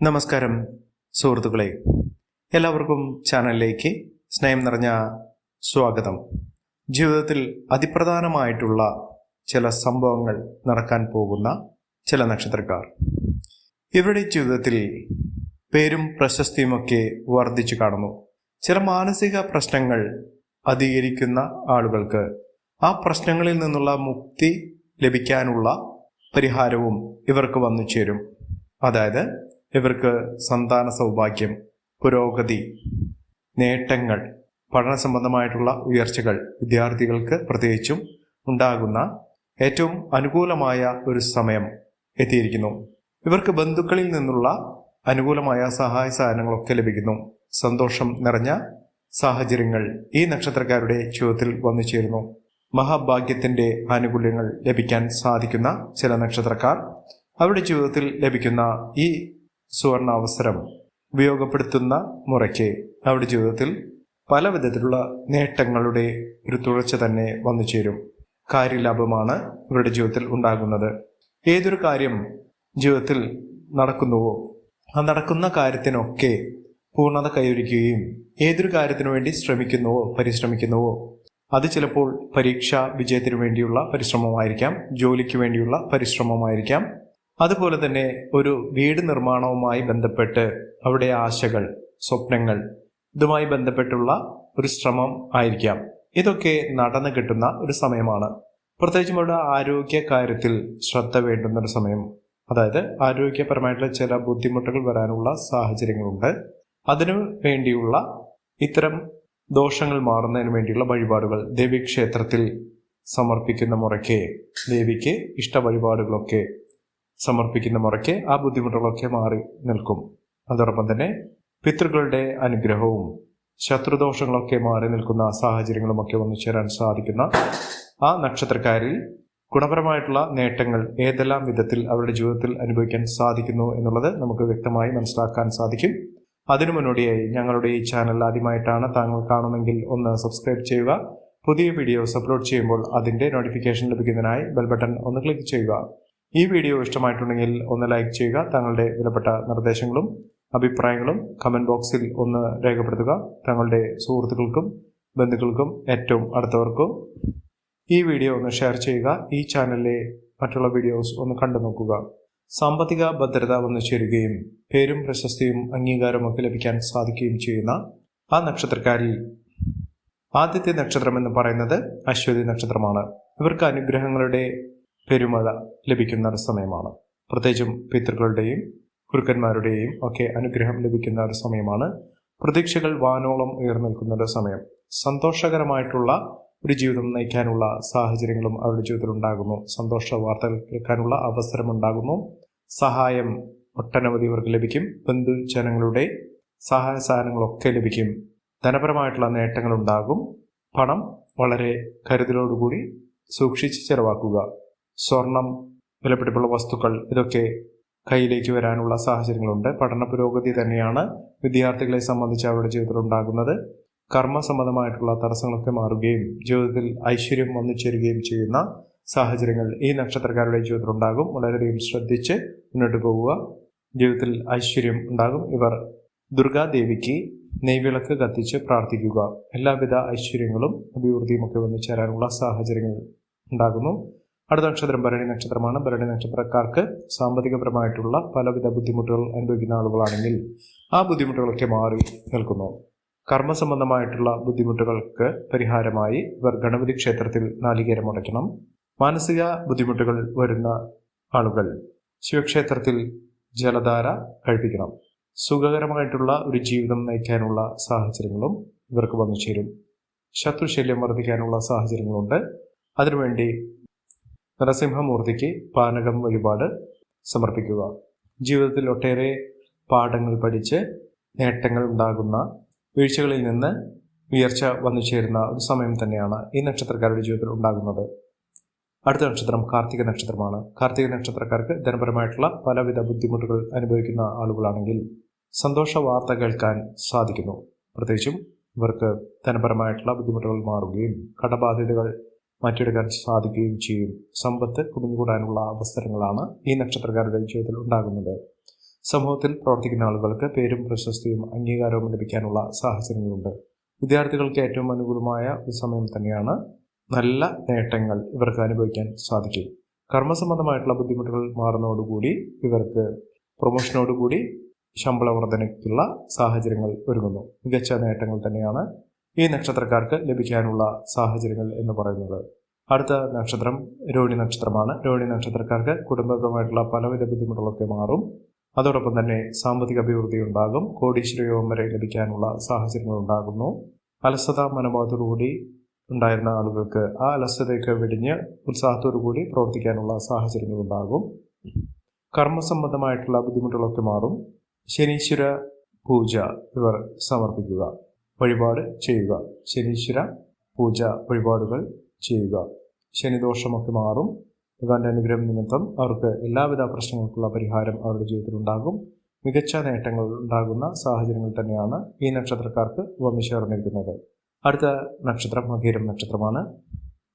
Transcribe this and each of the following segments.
നമസ്കാരം സുഹൃത്തുക്കളെ. എല്ലാവർക്കും ചാനലിലേക്ക് സ്നേഹം നിറഞ്ഞ സ്വാഗതം. ജീവിതത്തിൽ അതിപ്രധാനമായിട്ടുള്ള ചില സംഭവങ്ങൾ നടക്കാൻ പോകുന്ന ചില നക്ഷത്രക്കാർ. ഇവരുടെ ജീവിതത്തിൽ പേരും പ്രശസ്തിയുമൊക്കെ വർദ്ധിച്ചു കാണുന്നു. ചില മാനസിക പ്രശ്നങ്ങൾ അധികരിക്കുന്ന ആളുകൾക്ക് ആ പ്രശ്നങ്ങളിൽ നിന്നുള്ള മുക്തി ലഭിക്കാനുള്ള പരിഹാരവും ഇവർക്ക് വന്നു ചേരും. അതായത് ഇവർക്ക് സന്താന സൗഭാഗ്യം പുരോഗതി നേട്ടങ്ങൾ പഠന സംബന്ധമായിട്ടുള്ള ഉയർച്ചകൾ വിദ്യാർത്ഥികൾക്ക് പ്രത്യേകിച്ചും ഉണ്ടാകുന്ന ഏറ്റവും അനുകൂലമായ ഒരു സമയം എത്തിയിരിക്കുന്നു. ഇവർക്ക് ബന്ധുക്കളിൽ നിന്നുള്ള അനുകൂലമായ സഹായ സഹനങ്ങളൊക്കെ ലഭിക്കുന്നു. സന്തോഷം നിറഞ്ഞ സാഹചര്യങ്ങൾ ഈ നക്ഷത്രക്കാരുടെ ജീവിതത്തിൽ വന്നു ചേരുന്നു. മഹാഭാഗ്യത്തിന്റെ ആനുകൂല്യങ്ങൾ ലഭിക്കാൻ സാധിക്കുന്ന ചില നക്ഷത്രക്കാർ അവരുടെ ജീവിതത്തിൽ ലഭിക്കുന്ന ഈ സുവർണ അവസരം ഉപയോഗപ്പെടുത്തുന്ന മുറയ്ക്ക് അവരുടെ ജീവിതത്തിൽ പല വിധത്തിലുള്ള നേട്ടങ്ങളുടെ ഒരു തുടർച്ച തന്നെ വന്നു ചേരും. കാര്യലാഭമാണ് ഇവരുടെ ജീവിതത്തിൽ ഉണ്ടാകുന്നത്. ഏതൊരു കാര്യം ജീവിതത്തിൽ നടക്കുന്നുവോ ആ നടക്കുന്ന കാര്യത്തിനൊക്കെ പൂർണത കൈവരിക്കുകയും ഏതൊരു കാര്യത്തിനു വേണ്ടി ശ്രമിക്കുന്നുവോ പരിശ്രമിക്കുന്നുവോ അത് ചിലപ്പോൾ പരീക്ഷാ വിജയത്തിനു വേണ്ടിയുള്ള പരിശ്രമമായിരിക്കാം ജോലിക്ക് വേണ്ടിയുള്ള പരിശ്രമമായിരിക്കാം അതുപോലെ തന്നെ ഒരു വീട് നിർമ്മാണവുമായി ബന്ധപ്പെട്ട് അവിടെ ആശകൾ സ്വപ്നങ്ങൾ ഇതുമായി ബന്ധപ്പെട്ടുള്ള ഒരു ശ്രമം ആയിരിക്കാം. ഇതൊക്കെ നടന്നു കിട്ടുന്ന ഒരു സമയമാണ്. പ്രത്യേകിച്ചും ഇവിടെ ആരോഗ്യ കാര്യത്തിൽ ശ്രദ്ധ വേണ്ടുന്ന ഒരു സമയം. അതായത് ആരോഗ്യപരമായിട്ടുള്ള ചില ബുദ്ധിമുട്ടുകൾ വരാനുള്ള സാഹചര്യങ്ങളുണ്ട്. അതിനു വേണ്ടിയുള്ള ഇത്തരം ദോഷങ്ങൾ മാറുന്നതിന് വേണ്ടിയുള്ള വഴിപാടുകൾ ദേവീക്ഷേത്രത്തിൽ സമർപ്പിക്കുന്ന മുറയ്ക്ക് ദേവിക്ക് ഇഷ്ട വഴിപാടുകളൊക്കെ സമർപ്പിക്കുന്ന മുറയ്ക്ക് ആ ബുദ്ധിമുട്ടുകളൊക്കെ മാറി നിൽക്കും. അതോടൊപ്പം തന്നെ പിതൃക്കളുടെ അനുഗ്രഹവും ശത്രുദോഷങ്ങളൊക്കെ മാറി നിൽക്കുന്ന സാഹചര്യങ്ങളുമൊക്കെ വന്നു ചേരാൻ സാധിക്കുന്ന ആ നക്ഷത്രക്കാരിൽ ഗുണപരമായിട്ടുള്ള നേട്ടങ്ങൾ ഏതെല്ലാം വിധത്തിൽ അവരുടെ ജീവിതത്തിൽ അനുഭവിക്കാൻ സാധിക്കുന്നു എന്നുള്ളത് നമുക്ക് വ്യക്തമായി മനസ്സിലാക്കാൻ സാധിക്കും. അതിനു മുന്നോടിയായി ഞങ്ങളുടെ ഈ ചാനൽ ആദ്യമായിട്ടാണ് താങ്കൾ കാണുമെങ്കിൽ ഒന്ന് സബ്സ്ക്രൈബ് ചെയ്യുക. പുതിയ വീഡിയോസ് അപ്ലോഡ് ചെയ്യുമ്പോൾ അതിന്റെ നോട്ടിഫിക്കേഷൻ ലഭിക്കുന്നതിനായി ബെൽ ബട്ടൺ ഒന്ന് ക്ലിക്ക് ചെയ്യുക. ഈ വീഡിയോ ഇഷ്ടമായിട്ടുണ്ടെങ്കിൽ ഒന്ന് ലൈക്ക് ചെയ്യുക തങ്ങളുടെ വിലപ്പെട്ട നിർദ്ദേശങ്ങളും അഭിപ്രായങ്ങളും കമന്റ് ബോക്സിൽ ഒന്ന് രേഖപ്പെടുത്തുക. തങ്ങളുടെ സുഹൃത്തുക്കൾക്കും ബന്ധുക്കൾക്കും ഏറ്റവും അടുത്തവർക്കും ഈ വീഡിയോ ഒന്ന് ഷെയർ ചെയ്യുക ഈ ചാനലിലെ മറ്റുള്ള വീഡിയോസ് ഒന്ന് കണ്ടു നോക്കുക. സാമ്പത്തിക ഭദ്രത വന്നു ചേരുകയും പേരും പ്രശസ്തിയും അംഗീകാരമൊക്കെ ലഭിക്കാൻ സാധിക്കുകയും ചെയ്യുന്ന ആ നക്ഷത്രക്കാരിൽ ആദ്യത്തെ നക്ഷത്രം എന്ന് പറയുന്നത് അശ്വതി നക്ഷത്രമാണ്. ഇവർക്ക് അനുഗ്രഹങ്ങളുടെ പെരുമഴ ലഭിക്കുന്ന ഒരു സമയമാണ്. പ്രത്യേകിച്ചും പിതൃക്കളുടെയും ഗുരുക്കന്മാരുടെയും ഒക്കെ അനുഗ്രഹം ലഭിക്കുന്ന ഒരു സമയമാണ്. പ്രതീക്ഷകൾ വാനോളം ഉയർന്നിൽക്കുന്ന ഒരു സമയം. സന്തോഷകരമായിട്ടുള്ള ഒരു ജീവിതം നയിക്കാനുള്ള സാഹചര്യങ്ങളും അവരുടെ ജീവിതത്തിൽ ഉണ്ടാകുന്നു. സന്തോഷ വാർത്തകൾ കേൾക്കാനുള്ള അവസരമുണ്ടാകുന്നു സഹായം ഒട്ടനവധി ഇവർക്ക് ലഭിക്കും. ബന്ധുജനങ്ങളുടെ സഹായ സാധനങ്ങളൊക്കെ ലഭിക്കും. ധനപരമായിട്ടുള്ള നേട്ടങ്ങൾ ഉണ്ടാകും പണം വളരെ കരുതലോടുകൂടി സൂക്ഷിച്ച് ചെലവാക്കുക. സ്വർണം വിലപിടിപ്പുള്ള വസ്തുക്കൾ ഇതൊക്കെ കയ്യിലേക്ക് വരാനുള്ള സാഹചര്യങ്ങളുണ്ട്. പഠന പുരോഗതി തന്നെയാണ് വിദ്യാർത്ഥികളെ സംബന്ധിച്ച് അവരുടെ ജീവിതത്തിൽ ഉണ്ടാകുന്നത്. കർമ്മസംബന്ധമായിട്ടുള്ള തടസ്സങ്ങളൊക്കെ മാറുകയും ജീവിതത്തിൽ ഐശ്വര്യം വന്നു ചേരുകയും ചെയ്യുന്ന സാഹചര്യങ്ങൾ ഈ നക്ഷത്രക്കാരുടെ ജീവിതത്തിൽ ഉണ്ടാകും. വളരെയധികം ശ്രദ്ധിച്ച് മുന്നോട്ട് പോവുക. ജീവിതത്തിൽ ഐശ്വര്യം ഉണ്ടാകും. ഇവർ ദുർഗാദേവിക്ക് നെയ്വിളക്ക് കത്തിച്ച് പ്രാർത്ഥിക്കുക. എല്ലാവിധ ഐശ്വര്യങ്ങളും അഭിവൃദ്ധിയും ഒക്കെ വന്നു ചേരാനുള്ള സാഹചര്യങ്ങൾ ഉണ്ടാകുന്നു. അടുത്ത നക്ഷത്രം ഭരണി നക്ഷത്രമാണ്. ഭരണി നക്ഷത്രക്കാർക്ക് സാമ്പത്തികപരമായിട്ടുള്ള പലവിധ ബുദ്ധിമുട്ടുകൾ അനുഭവിക്കുന്ന ആളുകളാണെങ്കിൽ ആ ബുദ്ധിമുട്ടുകളൊക്കെ മാറി നിൽക്കുന്നു. കർമ്മസംബന്ധമായിട്ടുള്ള ബുദ്ധിമുട്ടുകൾക്ക് പരിഹാരമായി ഇവർ ഗണപതി ക്ഷേത്രത്തിൽ നാളികേരം മുടക്കണം മാനസിക ബുദ്ധിമുട്ടുകൾ വരുന്ന ആളുകൾ ശിവക്ഷേത്രത്തിൽ ജലധാര കഴിപ്പിക്കണം. സുഖകരമായിട്ടുള്ള ഒരു ജീവിതം നയിക്കാനുള്ള സാഹചര്യങ്ങളും ഇവർക്ക് വന്നു ചേരും ശത്രുശല്യം വർദ്ധിക്കാനുള്ള സാഹചര്യങ്ങളുണ്ട്. അതിനുവേണ്ടി നരസിംഹമൂർത്തിക്ക് പാനകം വഴിപാട് സമർപ്പിക്കുക. ജീവിതത്തിൽ ഒട്ടേറെ പാഠങ്ങൾ പഠിച്ച് നേട്ടങ്ങൾ ഉണ്ടാകുന്ന വീഴ്ചകളിൽ നിന്ന് ഉയർച്ച വന്നു ചേരുന്ന ഒരു സമയം തന്നെയാണ് ഈ നക്ഷത്രക്കാരുടെ ജീവിതത്തിൽ ഉണ്ടാകുന്നത്. അടുത്ത നക്ഷത്രം കാർത്തിക നക്ഷത്രമാണ്. കാർത്തിക നക്ഷത്രക്കാർക്ക് ധനപരമായിട്ടുള്ള പലവിധ ബുദ്ധിമുട്ടുകൾ അനുഭവിക്കുന്ന ആളുകളാണെങ്കിൽ സന്തോഷ വാർത്ത കേൾക്കാൻ സാധിക്കുന്നു. പ്രത്യേകിച്ചും ഇവർക്ക് ധനപരമായിട്ടുള്ള ബുദ്ധിമുട്ടുകൾ മാറുകയും കടബാധ്യതകൾ മാറ്റിയെടുക്കാൻ സാധിക്കുകയും ചെയ്യും. സമ്പത്ത് കുടുങ്ങിക്കൂടാനുള്ള അവസരങ്ങളാണ് ഈ നക്ഷത്രക്കാരുടെ ജീവിതത്തിൽ ഉണ്ടാകുന്നത്. സമൂഹത്തിൽ പ്രവർത്തിക്കുന്ന ആളുകൾക്ക് പേരും പ്രശസ്തിയും അംഗീകാരവും ലഭിക്കാനുള്ള സാഹചര്യങ്ങളുണ്ട്. വിദ്യാർത്ഥികൾക്ക് ഏറ്റവും അനുകൂലമായ ഒരു സമയം തന്നെയാണ് നല്ല നേട്ടങ്ങൾ ഇവർക്ക് അനുഭവിക്കാൻ സാധിക്കും. കർമ്മസംബന്ധമായിട്ടുള്ള ബുദ്ധിമുട്ടുകൾ മാറുന്നതോടുകൂടി ഇവർക്ക് പ്രൊമോഷനോടുകൂടി ശമ്പള വർധനയ്ക്കുള്ള സാഹചര്യങ്ങൾ ഒരുങ്ങുന്നു. മികച്ച നേട്ടങ്ങൾ തന്നെയാണ് ഈ നക്ഷത്രക്കാർക്ക് ലഭിക്കാനുള്ള സാഹചര്യങ്ങൾ എന്ന് പറയുന്നത്. അടുത്ത നക്ഷത്രം രോഹിണി നക്ഷത്രമാണ്. രോഹിണി നക്ഷത്രക്കാർക്ക് കുടുംബപരമായിട്ടുള്ള പലവിധ ബുദ്ധിമുട്ടുകളൊക്കെ മാറും. അതോടൊപ്പം തന്നെ സാമ്പത്തിക അഭിവൃദ്ധി ഉണ്ടാകും. കോടീശ്വരയോഗം വരെ ലഭിക്കാനുള്ള സാഹചര്യങ്ങൾ ഉണ്ടാകുന്നു. അലസത മനോഭാവത്തോടുകൂടി ഉണ്ടായിരുന്ന ആളുകൾക്ക് ആ അലസതയൊക്കെ വെടിഞ്ഞ് ഉത്സാഹത്തോടുകൂടി പ്രവർത്തിക്കാനുള്ള സാഹചര്യങ്ങൾ ഉണ്ടാകും. കർമ്മസംബന്ധമായിട്ടുള്ള ബുദ്ധിമുട്ടുകളൊക്കെ മാറും. ശനീശ്വര പൂജ ഇവർ സമർപ്പിക്കുക. വഴിപാട് ചെയ്യുക. ശനീശ്വര പൂജ വഴിപാടുകൾ ചെയ്യുക. ശനിദോഷമൊക്കെ മാറും. ഭഗവാന്റെ അനുഗ്രഹം നിമിത്തം അവർക്ക് എല്ലാവിധ പ്രശ്നങ്ങൾക്കുള്ള പരിഹാരം അവരുടെ ജീവിതത്തിൽ ഉണ്ടാകും. മികച്ച നേട്ടങ്ങൾ ഉണ്ടാകുന്ന സാഹചര്യങ്ങൾ തന്നെയാണ് ഈ നക്ഷത്രക്കാർക്ക് വന്നു ചേർന്നിരിക്കുന്നത്. അടുത്ത നക്ഷത്രം മകീരം നക്ഷത്രമാണ്.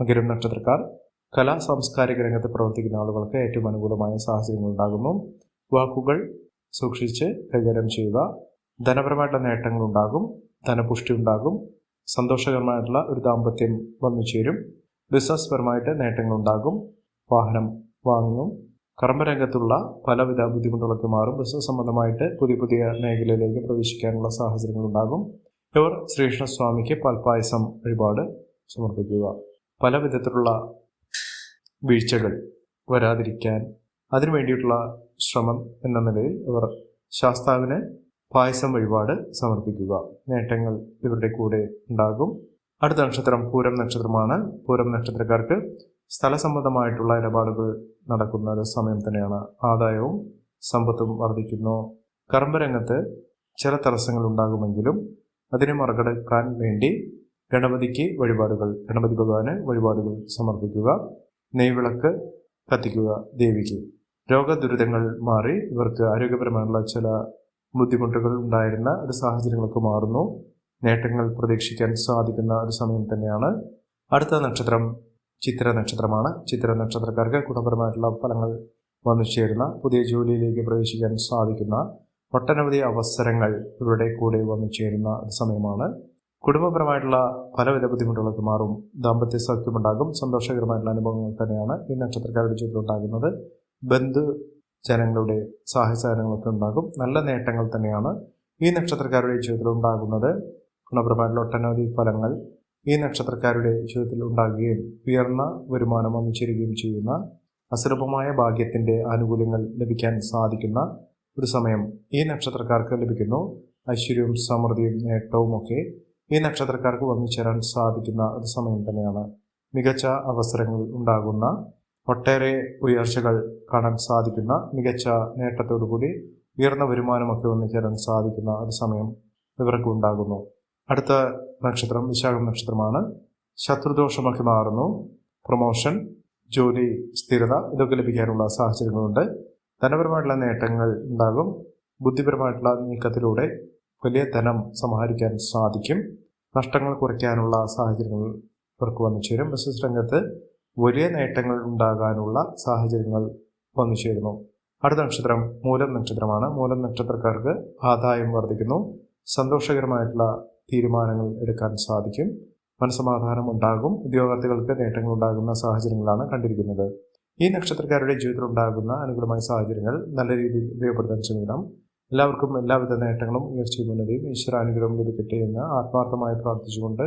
മകീരം നക്ഷത്രക്കാർ കലാ സാംസ്കാരിക രംഗത്ത് പ്രവർത്തിക്കുന്ന ആളുകൾക്ക് ഏറ്റവും അനുകൂലമായ സാഹചര്യങ്ങൾ ഉണ്ടാകുന്നു. വാക്കുകൾ സൂക്ഷിച്ച് കൈകാര്യം ചെയ്യുക. ധനപരമായിട്ടുള്ള നേട്ടങ്ങൾ ഉണ്ടാകും. ധനപുഷ്ടി ഉണ്ടാകും സന്തോഷകരമായിട്ടുള്ള ഒരു ദാമ്പത്യം വന്നു ചേരും. നേട്ടങ്ങൾ ഉണ്ടാകും വാഹനം വാങ്ങും. കർമ്മരംഗത്തുള്ള പലവിധ ബുദ്ധിമുട്ടുകളൊക്കെ മാറും. ബിസിനസ് സംബന്ധമായിട്ട് പുതിയ പുതിയ മേഖലയിലേക്ക് പ്രവേശിക്കാനുള്ള സാഹചര്യങ്ങൾ ഉണ്ടാകും ഇവർ ശ്രീകൃഷ്ണസ്വാമിക്ക് പാൽപ്പായസം വഴിപാട് സമർപ്പിക്കുക. പല വിധത്തിലുള്ള വീഴ്ചകൾ വരാതിരിക്കാൻ അതിനു വേണ്ടിയിട്ടുള്ള ശ്രമം എന്ന നിലയിൽ ഇവർ ശാസ്താവിന് പായസം വഴിപാട് സമർപ്പിക്കുക. നേട്ടങ്ങൾ ഇവരുടെ കൂടെ ഉണ്ടാകും. അടുത്ത നക്ഷത്രം പൂരം നക്ഷത്രമാണ്. പൂരം നക്ഷത്രക്കാർക്ക് സ്ഥലസംബന്ധമായിട്ടുള്ള ഇടപാടുകൾ നടക്കുന്ന ഒരു സമയം തന്നെയാണ്. ആദായവും സമ്പത്തും വർദ്ധിക്കുന്നു. കർമ്മരംഗത്ത് ചില തടസ്സങ്ങൾ ഉണ്ടാകുമെങ്കിലും അതിനെ മറികടക്കാൻ വേണ്ടി ഗണപതിക്ക് വഴിപാടുകൾ ഗണപതി ഭഗവാന് വഴിപാടുകൾ സമർപ്പിക്കുക നെയ്വിളക്ക് കത്തിക്കുക ദേവിക്ക്. രോഗദുരിതങ്ങൾ മാറി ഇവർക്ക് ആരോഗ്യപരമായുള്ള ചില ബുദ്ധിമുട്ടുകൾ ഉണ്ടായിരുന്ന ഒരു സാഹചര്യങ്ങളൊക്കെ മാറുന്നു. നേട്ടങ്ങൾ പ്രതീക്ഷിക്കാൻ സാധിക്കുന്ന ഒരു സമയം തന്നെയാണ്. അടുത്ത നക്ഷത്രം ചിത്ര നക്ഷത്രമാണ്. ചിത്ര നക്ഷത്രക്കാർക്ക് ഗുണപരമായിട്ടുള്ള ഫലങ്ങൾ വന്നു ചേരുന്ന പുതിയ ജോലിയിലേക്ക് പ്രവേശിക്കാൻ സാധിക്കുന്ന ഒട്ടനവധി അവസരങ്ങൾ ഇവരുടെ കൂടെ വന്നു ചേരുന്ന ഒരു സമയമാണ്. കുടുംബപരമായിട്ടുള്ള പലവിധ ബുദ്ധിമുട്ടുകളൊക്കെ മാറും. ദാമ്പത്യ സൗഖ്യമുണ്ടാകും. സന്തോഷകരമായിട്ടുള്ള അനുഭവങ്ങൾ തന്നെയാണ് ഈ നക്ഷത്രക്കാരുടെ ജീവിതത്തിൽ ഉണ്ടാകുന്നത് ബന്ധു ജനങ്ങളുടെ സാഹചര്യങ്ങളൊക്കെ ഉണ്ടാകും. നല്ല നേട്ടങ്ങൾ തന്നെയാണ് ഈ നക്ഷത്രക്കാരുടെ ജീവിതത്തിൽ ഉണ്ടാകുന്നത്. ഗുണപരമായിട്ടുള്ള ഒട്ടനവധി ഫലങ്ങൾ ഈ നക്ഷത്രക്കാരുടെ ജീവിതത്തിൽ ഉണ്ടാകുകയും ഉയർന്ന വരുമാനം വന്നു ചെയ്യുന്ന അസുലഭമായ ഭാഗ്യത്തിന്റെ ആനുകൂല്യങ്ങൾ ലഭിക്കാൻ സാധിക്കുന്ന ഒരു സമയം ഈ നക്ഷത്രക്കാർക്ക് ലഭിക്കുന്നു. ഐശ്വര്യവും സമൃദ്ധിയും നേട്ടവും ഒക്കെ ഈ നക്ഷത്രക്കാർക്ക് വന്നു ചേരാൻ സാധിക്കുന്ന ഒരു സമയം തന്നെയാണ്. മികച്ച അവസരങ്ങൾ ഉണ്ടാകുന്ന ഒട്ടേറെ ഉയർച്ചകൾ കാണാൻ സാധിക്കുന്ന മികച്ച നേട്ടത്തോടുകൂടി ഉയർന്ന വരുമാനമൊക്കെ വന്നു ചേരാൻ സാധിക്കുന്ന ഒരു സമയം ഇവർക്ക് ഉണ്ടാകുന്നു. അടുത്ത നക്ഷത്രം വിശാഖം നക്ഷത്രമാണ്. ശത്രുദോഷമൊക്കെ മാറുന്നു. പ്രൊമോഷൻ ജോലി സ്ഥിരത ഇതൊക്കെ ലഭിക്കാനുള്ള സാഹചര്യങ്ങളുണ്ട്. ധനപരമായിട്ടുള്ള നേട്ടങ്ങൾ ഉണ്ടാകും. ബുദ്ധിപരമായിട്ടുള്ള നീക്കത്തിലൂടെ വലിയ ധനം സമാഹരിക്കാൻ സാധിക്കും. നഷ്ടങ്ങൾ കുറയ്ക്കാനുള്ള സാഹചര്യങ്ങൾ ഇവർക്ക് വന്നു ചേരും. ബിസിനസ് രംഗത്ത് വലിയ നേട്ടങ്ങൾ ഉണ്ടാകാനുള്ള സാഹചര്യങ്ങൾ വന്നു ചേരുന്നു. അടുത്ത നക്ഷത്രം മൂലം നക്ഷത്രമാണ്. മൂലം നക്ഷത്രക്കാർക്ക് ആദായം വർദ്ധിക്കുന്നു. സന്തോഷകരമായിട്ടുള്ള തീരുമാനങ്ങൾ എടുക്കാൻ സാധിക്കും. മനസമാധാനം ഉണ്ടാകും. ഉദ്യോഗാർത്ഥികൾക്ക് നേട്ടങ്ങൾ ഉണ്ടാകുന്ന സാഹചര്യങ്ങളാണ് കണ്ടിരിക്കുന്നത്. ഈ നക്ഷത്രക്കാരുടെ ജീവിതത്തിൽ ഉണ്ടാകുന്ന അനുകൂലമായ സാഹചര്യങ്ങൾ നല്ല രീതിയിൽ ഉപയോഗപ്പെടുത്താൻ ശ്രമിക്കണം. എല്ലാവർക്കും എല്ലാവിധ നേട്ടങ്ങളും ഉയർച്ചയും ഉന്നതിയും ഈശ്വരാനുഗ്രഹം ലഭിക്കട്ടെ എന്ന് ആത്മാർത്ഥമായി പ്രാർത്ഥിച്ചുകൊണ്ട്